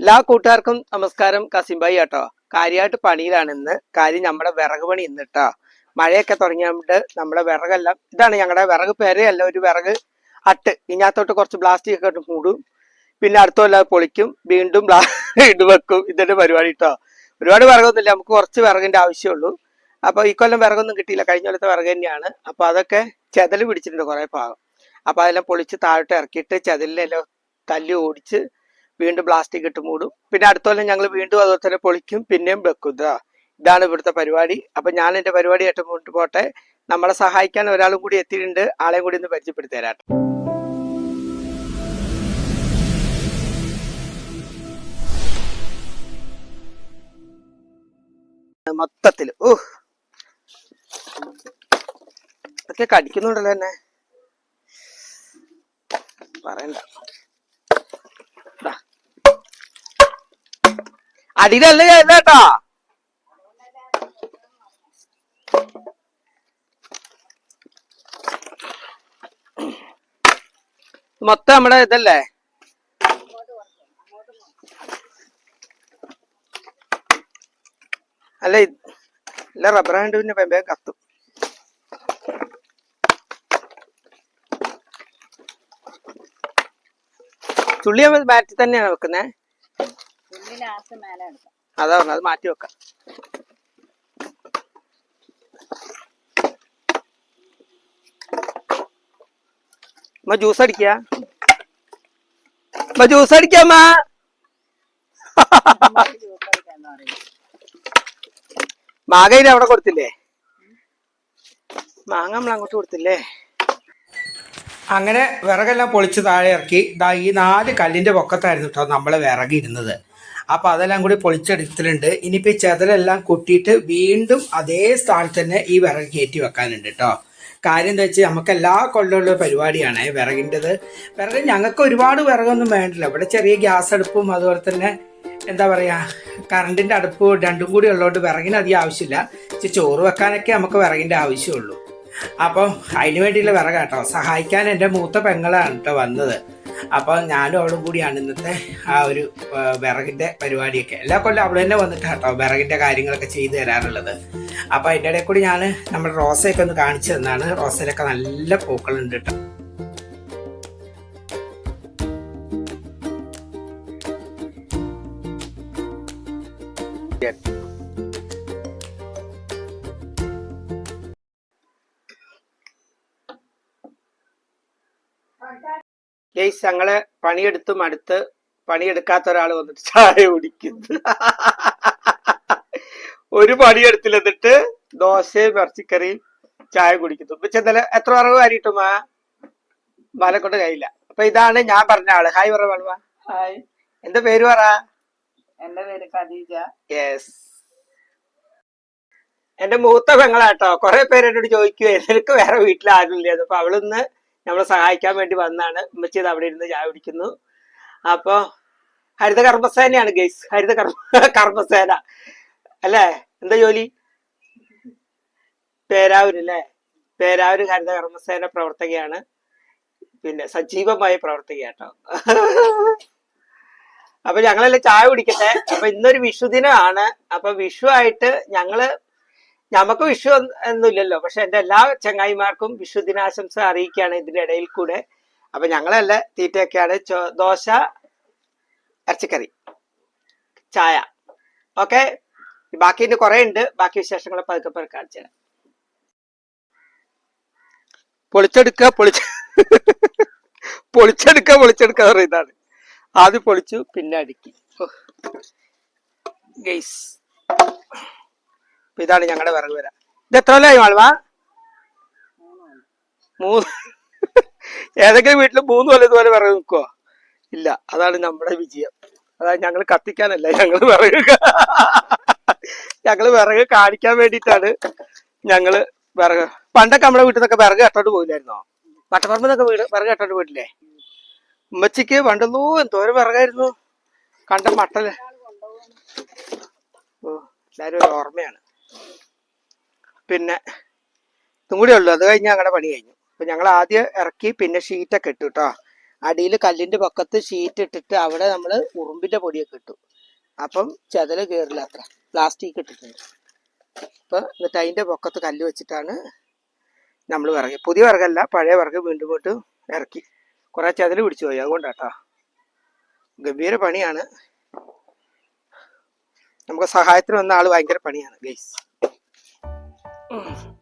എല്ലാ കൂട്ടുകാർക്കും നമസ്കാരം. കസിംബായി കേട്ടോ കാര്യമായിട്ട് പണിയിലാണ് ഇന്ന് കാര്യം നമ്മുടെ വിറക് പണി ഇന്ന് കേട്ടോ മഴയൊക്കെ തുടങ്ങിയോണ്ട് നമ്മുടെ വിറകെല്ലാം ഇതാണ് ഞങ്ങളുടെ വിറക് പെരയല്ല ഒരു വിറക് അട്ട്. ഇതിനകത്തോട്ട് കുറച്ച് പ്ലാസ്റ്റിക് ഒക്കെ മൂടും. പിന്നെ അടുത്ത പൊളിക്കും. വീണ്ടും ഇട്ട് വെക്കും. ഇതിന്റെ പരിപാടി കേട്ടോ ഒരുപാട് വിറകൊന്നുമില്ല. നമുക്ക് കുറച്ച് വിറകിന്റെ ആവശ്യമുള്ളൂ. അപ്പൊ ഈ കൊല്ലം വിറകൊന്നും കിട്ടിയില്ല. കഴിഞ്ഞ കൊല്ലത്തെ വിറക് തന്നെയാണ്. അപ്പൊ അതൊക്കെ ചെതൽ പിടിച്ചിട്ടുണ്ട് കുറെ ഭാഗം. അപ്പൊ അതെല്ലാം പൊളിച്ച് താഴോട്ട് ഇറക്കിയിട്ട് ചെതലിനെല്ലാം തല്ലി ഓടിച്ച് വീണ്ടും പ്ലാസ്റ്റിക് ഇട്ട് മൂടും. പിന്നെ അടുത്ത കൊല്ലം ഞങ്ങൾ വീണ്ടും അതുപോലെ തന്നെ പൊളിക്കും പിന്നെയും വെക്കും. ഇതാണ് ഇവിടുത്തെ പരിപാടി. അപ്പൊ ഞാൻ എന്റെ പരിപാടി ആയിട്ട് മുന്നോട്ട് പോട്ടെ. നമ്മളെ സഹായിക്കാൻ ഒരാളും കൂടി എത്തിയിട്ടുണ്ട്. ആളെയും കൂടി ഒന്ന് പരിചയപ്പെടുത്തരാട്ടെ തരാം മൊത്തത്തിൽ. ഓ ഒക്കെ കടിക്കുന്നുണ്ടല്ലോ എന്നെ. പറയണ്ട. അടിയിലല്ല കേട്ടോ. മൊത്തം നമ്മുടെ ഇതല്ലേ? അല്ല അല്ല റബ്ബറാണ്ട് പിന്നെ വേഗം കത്തും. തുള്ളി നമ്മൾ ബാറ്റിൽ തന്നെയാണ് വെക്കുന്നത് അതാ പറഞ്ഞത് അത് മാറ്റി വെക്കാം. അമ്മ ജ്യൂസ് അടിക്ക? അമ്മ ജ്യൂസ് അടിക്കാമ്മാ മാങ്ങ പറയും അവിടെ കൊടുത്തില്ലേ? മാങ്ങ നമ്മൾ അങ്ങോട്ട് കൊടുത്തില്ലേ? അങ്ങനെ വിറകെല്ലാം പൊളിച്ച് താഴെ ഇറക്കി. ദാ ഈ നാല് കല്ലിന്റെ പൊക്കത്തായിരുന്നു കേട്ടോ നമ്മളെ വിറക് ഇരുന്നത് അപ്പൊ അതെല്ലാം കൂടി പൊളിച്ചെടുത്തിട്ടുണ്ട്. ഇനിയിപ്പോ ഈ ചെതലെല്ലാം കുട്ടിയിട്ട് വീണ്ടും അതേ സ്ഥാനത്ത് തന്നെ ഈ വിറക് കയറ്റി വെക്കാനുണ്ട് കേട്ടോ കാര്യം എന്താ വെച്ചാൽ നമുക്ക് എല്ലാ കൊല്ലമുള്ള പരിപാടിയാണ് വിറകിന്റെത്. വിറക് ഞങ്ങൾക്ക് ഒരുപാട് വിറകൊന്നും വേണ്ടില്ല. ഇവിടെ ചെറിയ ഗ്യാസ് അടുപ്പും അതുപോലെ തന്നെ എന്താ പറയാ കറണ്ടിന്റെ അടുപ്പ് രണ്ടും കൂടി ഉള്ളതുകൊണ്ട് വിറകിന് അധികം ആവശ്യമില്ല. പക്ഷെ ചോറ് വെക്കാനൊക്കെ നമുക്ക് വിറകിന്റെ ആവശ്യമുള്ളൂ. അപ്പം അതിന് വേണ്ടിയുള്ള വിറകാട്ടോ. സഹായിക്കാൻ എന്റെ മൂത്ത പെങ്ങളാണ് കേട്ടോ വന്നത്. അപ്പോൾ ഞാനും അവളും കൂടിയാണ് ഇന്നത്തെ ആ ഒരു വിറകിന്റെ പരിപാടിയൊക്കെ. എല്ലാ കൊല്ലം അവൾ തന്നെ വന്നിട്ട് കേട്ടോ വിറകിന്റെ കാര്യങ്ങളൊക്കെ ചെയ്തു തരാറുള്ളത്. അപ്പോൾ അതിന്റെ ഇടയിൽ കൂടി ഞാൻ നമ്മുടെ റോസയൊക്കെ ഒന്ന് കാണിച്ചു തന്നാണ്. റോസയിലൊക്കെ നല്ല പൂക്കളുണ്ട് കേട്ടോ. ഗെയ്സ് ഞങ്ങളെ പണിയെടുത്തും അടുത്ത് പണിയെടുക്കാത്ത ഒരാൾ വന്നിട്ട് ചായ കുടിക്കുന്നു. ഒരു പണിയെടുത്തിൽ എന്നിട്ട് ദോശയും ഇറച്ചിക്കറിയും ചായ കുടിക്കുന്നു. ഇപ്പൊ ചെന്നല എത്ര വറവ് കാര്യട്ടുമാ മല കൊണ്ട് കഴിയില്ല. അപ്പൊ ഇതാണ് ഞാൻ പറഞ്ഞ ആൾ. ഹായ് പറ വളവ ഹായ് എന്താ പേര് പറ? എന്റെ പേര് ഖദീജ. യെസ് എന്റെ മൂത്ത പെങ്ങളാട്ടോ. കുറെ പേര് എന്നോട് ചോദിക്കുവായിരുന്നു നിനക്ക് വേറെ വീട്ടിൽ ഇല്ലായിരുന്നു അപ്പൊ അവളിന്ന് നമ്മളെ സഹായിക്കാൻ വേണ്ടി വന്നാണ്. ഉമ്മച്ചി അവിടെ ഇരുന്ന് ചായ കുടിക്കുന്നു. അപ്പൊ ഹരിത കർമ്മസേനയാണ് ഗൈസ്. ഹരിത കർമ്മ കർമ്മസേന. അല്ലേ? എന്താ ജോലി? പേരാവൂര് അല്ലേ? പേരാവൂര് ഹരിത കർമ്മസേന പ്രവർത്തകയാണ്. പിന്നെ സജീവമായി കേട്ടോ അപ്പൊ ഞങ്ങളെല്ലാം ചായ കുടിക്കട്ടെ? അപ്പൊ ഇന്നൊരു വിഷു ദിനമാണ്. അപ്പൊ വിഷു ആയിട്ട് ഞങ്ങൾ നമുക്ക് വിഷു ഒന്നും- ഒന്നുമില്ലല്ലോ പക്ഷെ എന്റെ എല്ലാ ചങ്ങായിമാർക്കും വിഷു ദിനാശംസ അറിയിക്കുകയാണ് ഇതിന്റെ ഇടയിൽ കൂടെ. അപ്പൊ ഞങ്ങളല്ല തീറ്റയൊക്കെയാണ് ദോശ ഇറച്ചിക്കറി ചായ. ഓക്കെ? ബാക്കി ഇന്ന് കുറെ ഉണ്ട്. ബാക്കി വിശേഷങ്ങൾ പതുക്കെ പതുക്കെ കാണിച്ചു തരാം. പൊളിച്ചെടുക്കുക പൊളിച്ച പൊളിച്ചെടുക്കുക പൊളിച്ചെടുക്കുക പറയുന്നതാണ്. ആദ്യം പൊളിച്ചു പിന്നെ അടുക്കി. ഗെയ്സ് ഇതാണ് ഞങ്ങളുടെ വിറക് വര ഇത് എത്ര കൊല്ലമായി മാളുവാ മൂന്ന്. ഏതെങ്കിലും വീട്ടിൽ മൂന്ന് കൊല്ലം ഇതുപോലെ വിറക് നിൽക്കുവോ ഇല്ല അതാണ് നമ്മുടെ വിജയം. അതായത് ഞങ്ങൾ കത്തിക്കാനല്ല ഞങ്ങൾ വിറക് ഞങ്ങൾ വിറക് കാണിക്കാൻ വേണ്ടിട്ടാണ് ഞങ്ങൾ വിറക് പണ്ടൊക്കെ നമ്മുടെ വീട്ടിൽ നിന്നൊക്കെ വിറക് കെട്ടോണ്ട് പോയില്ലായിരുന്നോ? വട്ടപ്പറമ്പിൽ നിന്നൊക്കെ വീട് വിറക് കെട്ടോണ്ട് പോയിട്ടില്ലേ? ഉമ്മച്ചിക്ക് പണ്ടല്ലോ എന്തോരം വിറകായിരുന്നു. കണ്ട മട്ടൽ. ഓ എല്ലാരും ഓർമ്മയാണ്. പിന്നെ ഇതും കൂടി ഉള്ളു. അത് കഴിഞ്ഞ് ഞങ്ങളുടെ പണി കഴിഞ്ഞു. അപ്പൊ ഞങ്ങൾ ആദ്യം ഇറക്കി പിന്നെ ഷീറ്റൊക്കെ ഇട്ടു കേട്ടോ അടിയിൽ കല്ലിന്റെ പക്കത്ത് ഷീറ്റ് ഇട്ടിട്ട് അവിടെ നമ്മൾ ഉറുമ്പിന്റെ പൊടിയൊക്കെ ഇട്ടു. അപ്പം ചെതൽ കയറില്ല അത്ര. പ്ലാസ്റ്റിക് ഇട്ടിട്ടുണ്ട് അപ്പൊ എന്നിട്ട് അതിന്റെ പൊക്കത്ത് കല്ല് വെച്ചിട്ടാണ് നമ്മൾ വിറക്. പുതിയ വിറകല്ല പഴയ വിറക് വീണ്ടും വീണ്ടും ഇറക്കി കുറെ ചതൽ പിടിച്ചു പോയി. അതുകൊണ്ടാട്ടോ ഗംഭീര പണിയാണ്. നമുക്ക് സഹായത്തിന് വന്ന ആൾ ഭയങ്കര പണിയാണ് ഗൈസ്. Ugh.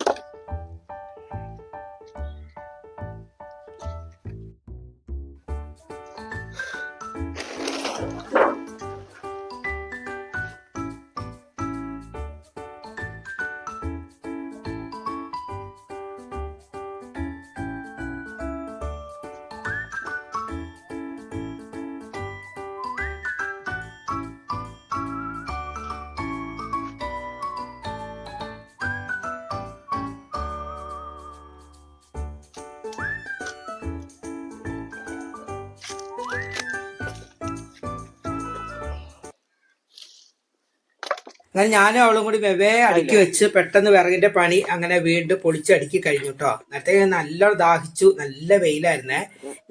അങ്ങനെ ഞാനും അവളും കൂടി വെവേ അടുക്കി വെച്ച് പെട്ടെന്ന് വിറകിന്റെ പണി അങ്ങനെ വീണ്ടും പൊളിച്ചടുക്കി കഴിഞ്ഞു കേട്ടോ നേരത്തെ നല്ല ദാഹിച്ചു നല്ല വെയിലായിരുന്നേ.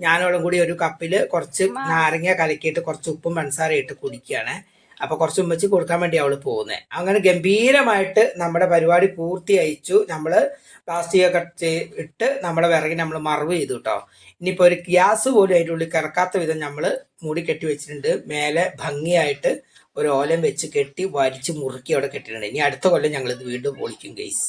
ഞാനവളും കൂടി ഒരു കപ്പിൽ കുറച്ച് നാരങ്ങ കലക്കിയിട്ട് കുറച്ച് ഉപ്പും പഞ്ചസാര ഇട്ട് കുടിക്കുകയാണ്. അപ്പൊ കുറച്ച് ഉമ്മച്ച് കൊടുക്കാൻ വേണ്ടി അവൾ പോകുന്നത് അങ്ങനെ ഗംഭീരമായിട്ട് നമ്മുടെ പരിപാടി പൂർത്തിയച്ചു നമ്മൾ പ്ലാസ്റ്റിക് ഒക്കെ ഇട്ട് നമ്മുടെ വിറകിന് നമ്മൾ മറവ് ചെയ്തു കേട്ടോ ഇനിയിപ്പോ ഒരു ഗ്യാസ് പോലും അതിന്റെ ഉള്ളിൽ കിടക്കാത്ത വിധം നമ്മൾ മൂടി കെട്ടി വെച്ചിട്ടുണ്ട്. മേലെ ഭംഗിയായിട്ട് ഒരു ഓലം വെച്ച് കെട്ടി വലിച്ച് മുറുക്കി അവിടെ കെട്ടിയിട്ടുണ്ട്. ഇനി അടുത്ത കൊല്ലം ഞങ്ങൾ ഇത് വീണ്ടും പൊളിക്കും ഗൈസ്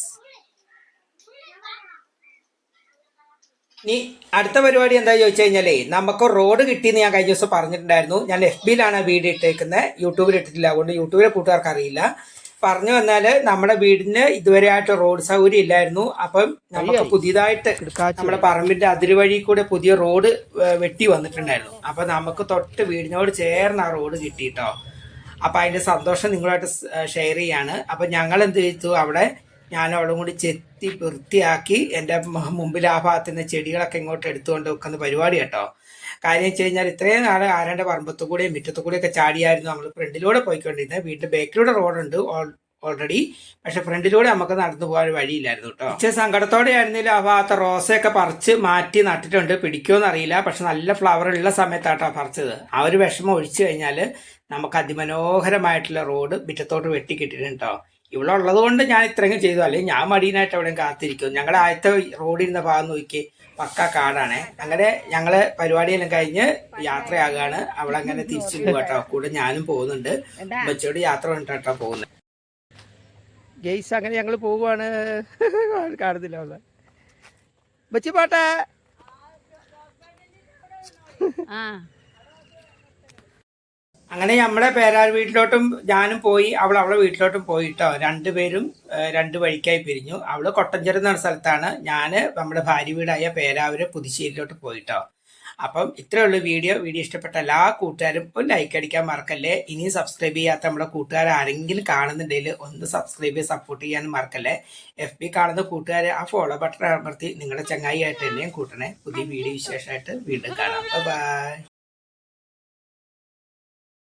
ഇനി അടുത്ത പരിപാടി എന്താ ചോദിച്ചു കഴിഞ്ഞാലേ നമുക്ക് റോഡ് കിട്ടിയെന്ന് ഞാൻ കഴിഞ്ഞ ദിവസം പറഞ്ഞിട്ടുണ്ടായിരുന്നു. ഞാൻ എഫ് ബിയിലാണ് വീട് ഇട്ടേക്കുന്നത് യൂട്യൂബിൽ ഇട്ടിട്ടില്ല. അതുകൊണ്ട് യൂട്യൂബിലെ കൂട്ടുകാർക്ക് അറിയില്ല. പറഞ്ഞു വന്നാൽ നമ്മുടെ വീടിന് ഇതുവരെ ആയിട്ട് റോഡ് സൗകര്യം ഇല്ലായിരുന്നു. അപ്പം നമുക്ക് പുതിയതായിട്ട് നമ്മുടെ പറമ്പിന്റെ അതിരുവഴി കൂടെ പുതിയ റോഡ് വെട്ടി വന്നിട്ടുണ്ടായിരുന്നു. അപ്പൊ നമുക്ക് തൊട്ട് വീടിനോട് ചേർന്ന് ആ റോഡ് കിട്ടിട്ടോ അപ്പൊ അതിന്റെ സന്തോഷം നിങ്ങളുമായിട്ട് ഷെയർ ചെയ്യാണ്. അപ്പൊ ഞങ്ങൾ എന്ത് ചെയ്തു? അവിടെ ഞാൻ അവളും കൂടി ചെത്തി വൃത്തിയാക്കി എന്റെ മുമ്പിൽ ആ ഭാഗത്ത് നിന്ന് ചെടികളൊക്കെ ഇങ്ങോട്ട് എടുത്തുകൊണ്ട് വെക്കുന്ന പരിപാടി കേട്ടോ. കാര്യം വെച്ച് കഴിഞ്ഞാൽ ഇത്രയും നാളെ ആരാണ്ട് പറമ്പത്തു കൂടെയും മുറ്റത്തു കൂടെയൊക്കെ ചാടിയായിരുന്നു. നമ്മൾ ഫ്രണ്ടിലൂടെ പോയിക്കൊണ്ടിരുന്നത്. വീട്ടിൽ ബേക്കിലൂടെ റോഡുണ്ട് ഓൾറെഡി പക്ഷെ ഫ്രണ്ടിലൂടെ നമുക്ക് നടന്നു പോകാൻ വഴിയില്ലായിരുന്നു കേട്ടോ. പക്ഷേ സങ്കടത്തോടെ ആയിരുന്നില്ല. ആ ഭാഗത്തെ റോസയൊക്കെ പറിച്ച് മാറ്റി നട്ടിട്ടുണ്ട്. പിടിക്കുമെന്ന് അറിയില്ല. പക്ഷെ നല്ല ഫ്ലവർ ഉള്ള സമയത്താട്ടോ പറിച്ചത്. ആ ഒരു വിഷമം ഒഴിച്ചു കഴിഞ്ഞാൽ നമുക്ക് അതിമനോഹരമായിട്ടുള്ള റോഡ് മുറ്റത്തോട്ട് വെട്ടിക്കിട്ടിട്ടുണ്ട് കേട്ടോ. ഇവിടെ ഉള്ളത് കൊണ്ട് ഞാൻ ഇത്രയും ചെയ്തു. അല്ലെങ്കിൽ ഞാൻ മടിയനായിട്ട് എവിടെയും കാത്തിരിക്കും. ഞങ്ങളുടെ ആദ്യത്തെ റോഡിരുന്ന ഭാഗം നോക്കി പക്ക കാടാണ്. അങ്ങനെ ഞങ്ങൾ പരിപാടിയെല്ലാം കഴിഞ്ഞ് യാത്രയാകാണ്. അവളങ്ങനെ അങ്ങനെ തിരിച്ചു പോകട്ടോ കൂടെ ഞാനും പോകുന്നുണ്ട്. ബച്ചോട് യാത്ര കണ്ടിട്ടാ പോകുന്നത്. ഗെയ്സ് അങ്ങനെ ഞങ്ങൾ പോവുകയാണ് കാണുന്നില്ല അവിടെ. ബച്ചി പോട്ടെ. അങ്ങനെ നമ്മളെ പേരാർ വീട്ടിലോട്ടും ഞാനും പോയി അവൾ അവളെ വീട്ടിലോട്ടും പോയിട്ടോ. രണ്ടുപേരും രണ്ട് വഴിക്കായി പിരിഞ്ഞു. അവൾ കൊട്ടഞ്ചെറുന്ന സ്ഥലത്താണ്. ഞാൻ നമ്മുടെ ഭാര്യ വീടായ പേരാവൂര് പുതുശ്ശേരിയിലോട്ട് പോയിട്ടോ. അപ്പം ഇത്രയേ ഉള്ളൂ വീഡിയോ. വീഡിയോ ഇഷ്ടപ്പെട്ട എല്ലാ കൂട്ടുകാരും ഒരു ലൈക്ക് അടിക്കാൻ മറക്കല്ലേ? ഇനി സബ്സ്ക്രൈബ് ചെയ്യാത്ത നമ്മുടെ കൂട്ടുകാർ ആരെങ്കിലും കാണുന്നുണ്ടെങ്കിൽ ഒന്ന് സബ്സ്ക്രൈബ് ചെയ്ത് സപ്പോർട്ട് ചെയ്യാൻ മറക്കല്ലേ? എഫ് ബി കാണുന്ന കൂട്ടുകാരെ ആ ഫോളോ ബട്ടൺ അമർത്തി നിങ്ങളുടെ ചങ്ങായി ആയിട്ട് എന്നെയും കൂട്ടണേ. പുതിയ വീഡിയോ വിശേഷമായിട്ട് വീണ്ടും കാണാം. ബൈ